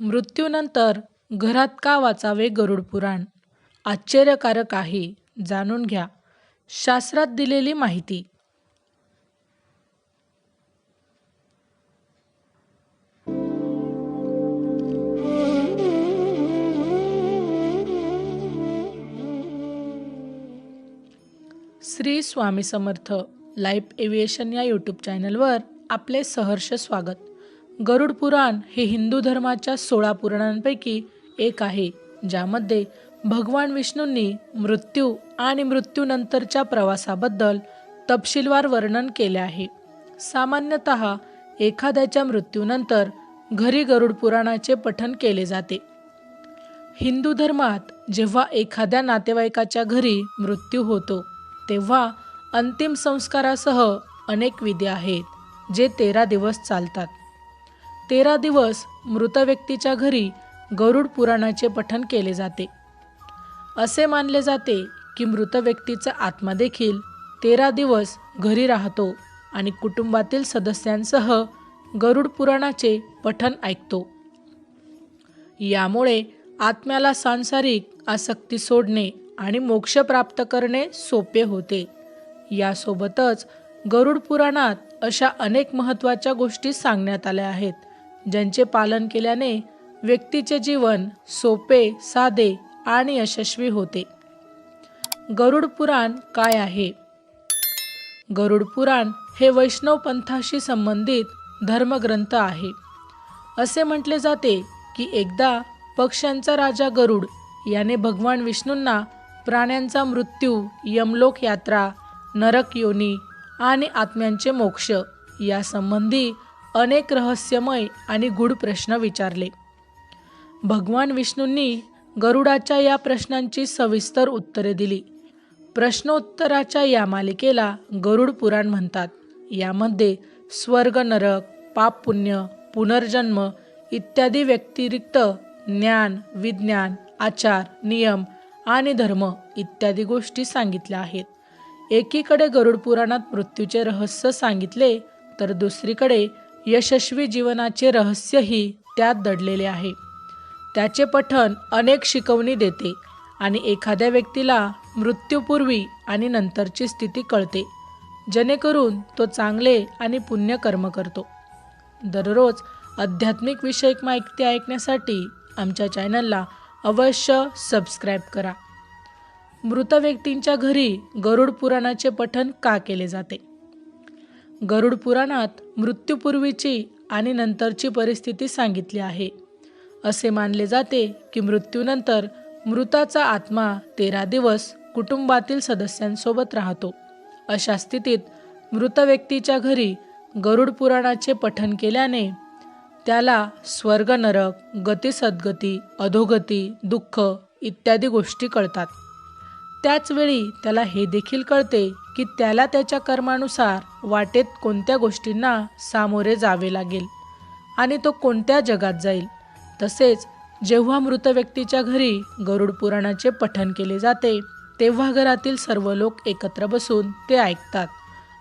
मृत्यूनंतर घरात का वाचावे गरुड पुराण? आश्चर्यकारक आहे. जाणून घ्या. शास्त्रात दिलेली माहिती. श्री स्वामी समर्थ लाईफ एव्हिएशन या यूट्यूब चॅनलवर आपले सहर्ष स्वागत. गरुड पुराण हे हिंदू धर्माच्या सोळा पुराणांपैकी एक आहे ज्यामध्ये भगवान विष्णूंनी मृत्यू आणि मृत्यूनंतरच्या प्रवासाबद्दल तपशीलवार वर्णन केले आहे. सामान्यतः एखाद्याच्या मृत्यूनंतर घरी गरुड पुराणाचे पठन केले जाते. हिंदू धर्मात जेव्हा एखाद्या नातेवाईकाच्या घरी मृत्यू होतो तेव्हा अंतिम संस्कारासह अनेक विधी आहेत जे तेरा दिवस चालतात. तेरा दिवस मृत व्यक्तीच्या घरी गरुड पुराणाचे पठण केले जाते. असे मानले जाते की मृत व्यक्तीचा आत्मा देखील तेरा दिवस घरी राहतो आणि कुटुंबातील सदस्यांसह गरुड पुराणाचे पठण ऐकतो. यामुळे आत्म्याला सांसारिक आसक्ती सोडणे आणि मोक्ष प्राप्त करणे सोपे होते. यासोबतच गरुड पुराणात अशा अनेक महत्त्वाच्या गोष्टी सांगण्यात आल्या आहेत. ज्यांचे पालन केल्याने व्यक्तीचे जीवन सोपे साधे आणि यशस्वी होते. गरुड पुराण काय आहे? गरुड पुराण हे वैष्णव पंथाशी संबंधित धर्मग्रंथ आहे. असे म्हटले जाते की एकदा पक्ष्यांचा राजा गरुड याने भगवान विष्णूंना प्राण्यांचा मृत्यू यमलोक यात्रा नरक योनी आणि आत्म्यांचे मोक्ष यासंबंधी अनेक रहस्यमय आणि गूढ प्रश्न विचारले. भगवान विष्णूंनी गरुडाच्या या प्रश्नांची सविस्तर उत्तरे दिली. प्रश्नोत्तराच्या या मालिकेला गरुड पुराण म्हणतात. यामध्ये स्वर्ग नरक पाप पुण्य पुनर्जन्म इत्यादी व्यतिरिक्त ज्ञान विज्ञान आचार नियम आणि धर्म इत्यादी गोष्टी सांगितल्या आहेत. एकीकडे गरुड पुराणात मृत्यूचे रहस्य सांगितले तर दुसरीकडे यशस्वी जीवनाचे रहस्यही त्यात दडलेले आहे. त्याचे पठण अनेक शिकवणी देते आणि एखाद्या व्यक्तीला मृत्यूपूर्वी आणि नंतरची स्थिती कळते जेणेकरून तो चांगले आणि पुण्य कर्म करतो. दररोज आध्यात्मिक विषयक माहिती ऐकण्यासाठी आमच्या चॅनलला अवश्य सबस्क्राईब करा. मृत व्यक्तींच्या घरी गरुड पुराणाचे पठण का केले जाते? गरुड पुराणात मृत्यूपूर्वीची आणि नंतरची परिस्थिती सांगितली आहे. असे मानले जाते की मृत्यूनंतर मृताचा आत्मा तेरा दिवस कुटुंबातील सदस्यांसोबत राहतो. अशा स्थितीत मृत व्यक्तीच्या घरी गरुड पुराणाचे पठन केल्याने त्याला स्वर्ग नरक गती सद्गती अधोगती दुःख इत्यादी गोष्टी कळतात. त्याचवेळी त्याला हे देखील कळते की त्याला त्याच्या कर्मानुसार वाटेत कोणत्या गोष्टींना सामोरे जावे लागेल आणि तो कोणत्या जगात जाईल. तसेच जेव्हा मृत व्यक्तीच्या घरी गरुड पुराणाचे पठण केले जाते तेव्हा घरातील सर्व लोक एकत्र बसून ते ऐकतात.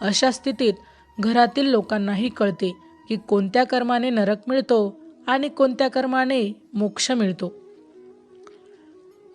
अशा स्थितीत घरातील लोकांनाही कळते की कोणत्या कर्माने नरक मिळतो आणि कोणत्या कर्माने मोक्ष मिळतो.